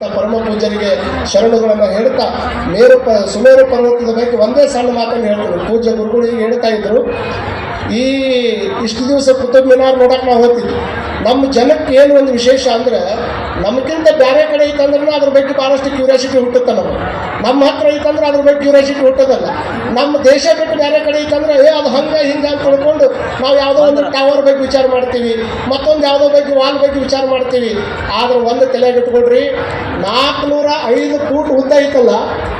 ಪರಮ ಪೂಜರಿಗೆ ಶರಣುಗಳನ್ನು ಹೇಳ್ತಾ ಮೇರು ಪ, ಸುಮೇರು ಪರ್ವತದ ಬಗ್ಗೆ ಒಂದೇ ಸಣ್ಣ ಮಾತನ್ನು ಹೇಳ್ತಿದ್ರು ಪೂಜ್ಯ ಈಗ ಹೇಳ್ತಾ ಇದ್ರು. ಈ ಇಷ್ಟು ದಿವಸ ಕುತುಬ್ ಮಿನಾರ್ ನೋಡಕ್ಕೆ ನಾವು ಹೋಗ್ತಿದ್ವಿ. ನಮ್ಮ ಜನಕ್ಕೆ ಏನು ಒಂದು ವಿಶೇಷ ಅಂದ್ರೆ ನಮಗಿಂತ ಬೇರೆ ಕಡೆ ಇತ್ತಂದ್ರೂ ಅದ್ರ ಬಗ್ಗೆ ಭಾಳಷ್ಟು ಕ್ಯೂರಿಯಾಸಿಟಿ ಹುಟ್ಟುತ್ತೆ ನಮಗೆ. ನಮ್ಮ ಹತ್ರ ಇತ್ತಂದ್ರೆ ಅದ್ರ ಬಗ್ಗೆ ಕ್ಯೂರಿಯಾಸಿಟಿ ಹುಟ್ಟೋದಲ್ಲ ನಮ್ಮ ದೇಶ ಬಿಟ್ಟು ಬೇರೆ ಕಡೆ ಇತ್ತಂದ್ರೆ ಏ ಅದು ಹಂಗೆ ಹಿಂಗೆ ಅಂತ ತಿಳ್ಕೊಂಡು ನಾವು ಯಾವುದೋ ಒಂದು ಟವರ್ ಬಗ್ಗೆ ವಿಚಾರ ಮಾಡ್ತೀವಿ ಮತ್ತೊಂದು ಯಾವುದೋ ಬಗ್ಗೆ ವಾಲ್ ಬಗ್ಗೆ ವಿಚಾರ ಮಾಡ್ತೀವಿ. ಆದ್ರೆ ಒಂದು ತಲೆಗೆ ಇಟ್ಕೊಳ್ರಿ ನಾಲ್ಕುನೂರ ಐದು ಫೂಟ್ ಉದ್ದ ಐತಲ್ಲ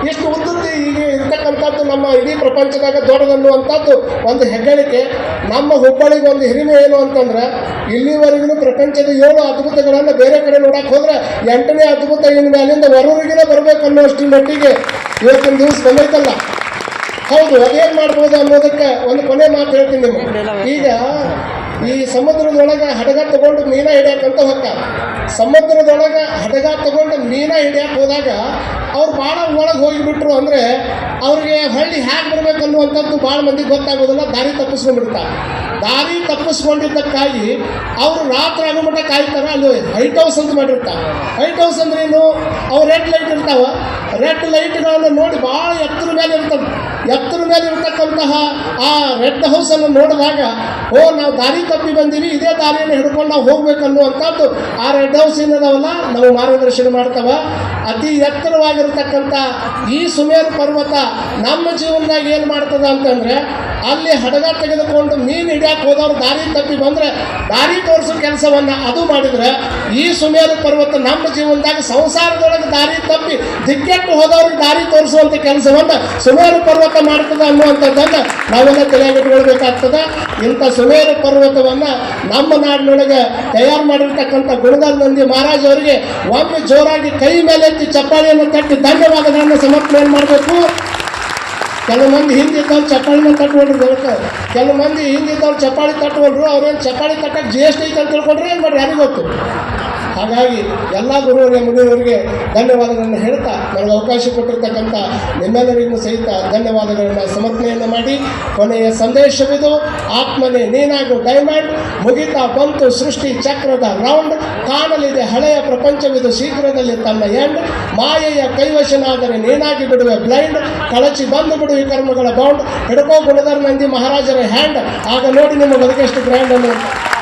ಇಷ್ಟು ಉದ್ದದ್ದು ಈಗ ಇರ್ತಕ್ಕಂಥದ್ದು ನಮ್ಮ ಇಡೀ ಪ್ರಪಂಚದಾಗ ದೊಡ್ಡದನ್ನುವಂಥದ್ದು ಒಂದು ಹೆಗ್ಗಳಿಕೆ. ನಮ್ಮ ಹುಬ್ಬಳ್ಳಿಗೆ ಒಂದು ಹಿರಿಮೆ ಏನು ಅಂತಂದ್ರೆ ಇಲ್ಲಿವರೆಗೂ ಪ್ರಪಂಚದ ಏಳು ಅದ್ಭುತಗಳನ್ನು ಬೇರೆ ಕಡೆ ನೋಡಕ್ಕೆ ಹೋದ್ರೆ ಎಂಟನೇ ಅದ್ಭುತ ಇನ್ನು ಮೇಲಿಂದ ಹೊರವರೆಗಿನ ಬರಬೇಕು ಅನ್ನೋಷ್ಟಿನ ಮಟ್ಟಿಗೆ ಇವತ್ತಿನ ದಿವಸ ಬಂದೈತಲ್ಲ ಹೌದು, ಅದೇನು ಮಾಡ್ಬೋದು ಅನ್ನೋದಕ್ಕೆ ಒಂದು ಕೊನೆ ಮಾತು ಹೇಳ್ತೀನಿ ನಿಮಗೆ. ಈಗ ಈ ಸಮುದ್ರದೊಳಗೆ ಹಡಗ ತಗೊಂಡು ಮೀನ ಹಿಡಿಯಕ್ಕಂತ ಹೋಗ್ತಾರೆ ಸಮುದ್ರದೊಳಗೆ ಹಡಗ ತಗೊಂಡು ಮೀನ ಹಿಡಿಯಕ್ಕೆ ಹೋದಾಗ ಅವ್ರು ಭಾಳ ಒಳಗೆ ಹೋಗಿಬಿಟ್ರು ಅಂದರೆ ಅವ್ರಿಗೆ ಹಳ್ಳಿ ಹೇಗೆ ಬರಬೇಕು ಅನ್ನುವಂಥದ್ದು ಭಾಳ ಮಂದಿಗೆ ಗೊತ್ತಾಗೋದಿಲ್ಲ, ದಾರಿ ತಪ್ಪಿಸ್ಕೊಂಡ್ಬಿಡ್ತಾರೆ ದಾರಿ ತಪ್ಪಿಸ್ಕೊಂಡಿದ್ದಕ್ಕಾಗಿ ಅವರು ರಾತ್ರಿ ಆಗೋ ಮಟ್ಟ ಕಾಯ್ತಾರೆ, ಅಲ್ಲಿ ಹೈಟ್ ಹೌಸ್ ಅಂತ ಮಾಡಿರ್ತಾರೆ ಹೈಟ್ ಹೌಸ್ ಅಂದ್ರೆ ಏನು? ಅವು ರೆಡ್ ಲೈಟ್ ಇರ್ತಾವ. ರೆಡ್ ಲೈಟ್ಗಳನ್ನು ನೋಡಿ ಭಾಳ ಎತ್ತರ ಮೇಲೆ ಇರ್ತದೆ. ಎತ್ತರ ಮೇಲೆ ಇರ್ತಕ್ಕಂತಹ ಆ ರೆಡ್ ಹೌಸನ್ನು ನೋಡಿದಾಗ, ಓ, ನಾವು ದಾರಿ ತಪ್ಪಿ ಬಂದೀವಿ, ಇದೇ ದಾರಿಯನ್ನು ಹಿಡ್ಕೊಂಡು ನಾವು ಹೋಗ್ಬೇಕನ್ನುವಂಥದ್ದು. ಆ ರೆಡ್ ಹೌಸ್ ಏನದವಲ್ಲ? ನಾವು ಮಾರ್ಗದರ್ಶನ ಮಾಡ್ತಾವ. ಅತಿ ಎತ್ತರವಾಗಿರ್ತಕ್ಕಂಥ ಈ ಸುಮೇರು ಪರ್ವತ ನಮ್ಮ ಜೀವನದಾಗ ಏನು ಮಾಡ್ತದ ಅಂತಂದ್ರೆ ಅಲ್ಲಿ ಹಡಗ ತೆಗೆದುಕೊಂಡು ಮೀನು ಹಿಡಿಯಕ್ಕೆ ಹೋದವ್ರು ದಾರಿ ತಪ್ಪಿ ಬಂದರೆ ದಾರಿ ತೋರಿಸೋ ಕೆಲಸವನ್ನು ಅದು ಮಾಡಿದ್ರೆ ಈ ಸುಮೇರು ಪರ್ವತ ನಮ್ಮ ಜೀವನದಾಗ ಸಂಸಾರದೊಳಗೆ ದಾರಿ ತಪ್ಪಿ ದಿಕ್ಕೆಟ್ಟು ಹೋದವ್ರಿಗೆ ದಾರಿ ತೋರಿಸುವಂಥ ಕೆಲಸವನ್ನು ಸುಮೇರು ಪರ್ವತ ಮಾಡ್ತದೆ ಅನ್ನುವಂಥದ್ದನ್ನು ನಾವೆಲ್ಲ ತಲೆಯಾಗಿಟ್ಕೊಳ್ಬೇಕಾಗ್ತದೆ ಇಂಥ ಸುಮೇರು ಪರ್ವತವನ್ನು ನಮ್ಮ ನಾಡಿನೊಳಗೆ ತಯಾರು ಮಾಡಿರ್ತಕ್ಕಂಥ ಗುಣಧರ್ ನಂದಿ ಮಹಾರಾಜ್ ಅವರಿಗೆ ಒಮ್ಮೆ ಜೋರಾಗಿ ಕೈ ಮೇಲೆ ಎತ್ತಿ ಚಪ್ಪಾಳಿಯನ್ನು ತಟ್ಟಿ ಧನ್ಯವಾದಗಳನ್ನು ಸಮರ್ಪಣೆ ಮಾಡಬೇಕು. ಕೆಲವು ಮಂದಿ ಹಿಂದಿ ಹಿಂದಿದ್ದವ್ರು ಚಪ್ಪಾಳಿನ ತಟ್ಕೊಂಡ್ರು ಕೆಲವು ಮಂದಿ ಹಿಂದಿ ಹಿಂದಿದ್ದವ್ರು ಚಪ್ಪಾಳಿ ತಟ್ಕೊಂಡ್ರು, ಅವ್ರೇನು ಚಪ್ಪಾಳಿ ತಟ್ಟಕ್ಕೆ ಜಿ ಎಸ್ ಟಿ ಐತೆ ಅಂತ ತಿಳ್ಕೊಂಡ್ರೆ, ಏನು ಮಾಡಿ ಯಾರಿಗೆ ಗೊತ್ತು? ಹಾಗಾಗಿ ಎಲ್ಲ ಗುರುವರಿಗೆ ಮುನಿಯವರಿಗೆ ಧನ್ಯವಾದಗಳನ್ನು ಹೇಳ್ತಾ ನನಗೆ ಅವಕಾಶ ಕೊಟ್ಟಿರ್ತಕ್ಕಂಥ ನಿಮ್ಮೆಲ್ಲರಿಗೂ ಸಹಿತ ಧನ್ಯವಾದಗಳನ್ನು ಸಮರ್ಪಣೆಯನ್ನು ಮಾಡಿ ಕೊನೆಯ ಸಂದೇಶವಿದು. ಆತ್ಮನೇ ನೀನಾಗು ಡೈಮಂಡ್. ಮುಗಿತಾ ಬಂತು ಸೃಷ್ಟಿ ಚಕ್ರದ ರೌಂಡ್. ಕಾಣಲಿದೆ ಹಳೆಯ ಪ್ರಪಂಚವಿದು ಶೀಘ್ರದಲ್ಲಿ ತನ್ನ ಎಂಡ್. ಮಾಯೆಯ ಕೈವಶನಾದರೆ ನೀನಾಗಿ ಬಿಡುವೆ ಬ್ಲೈಂಡ್. ಕಳಚಿ ಬಂದು ಬಿಡು ಕರ್ಮಗಳ ಬೌಂಡ್. ಹಿಡ್ಕೋ ಗುಣಧರ್ ನಂದಿ ಮಹಾರಾಜರ ಹ್ಯಾಂಡ್. ಆಗ ನೋಡಿ ನಿಮ್ಮ ಬದುಕೆಷ್ಟು ಗ್ರ್ಯಾಂಡ್ ಅನ್ನುವಂಥ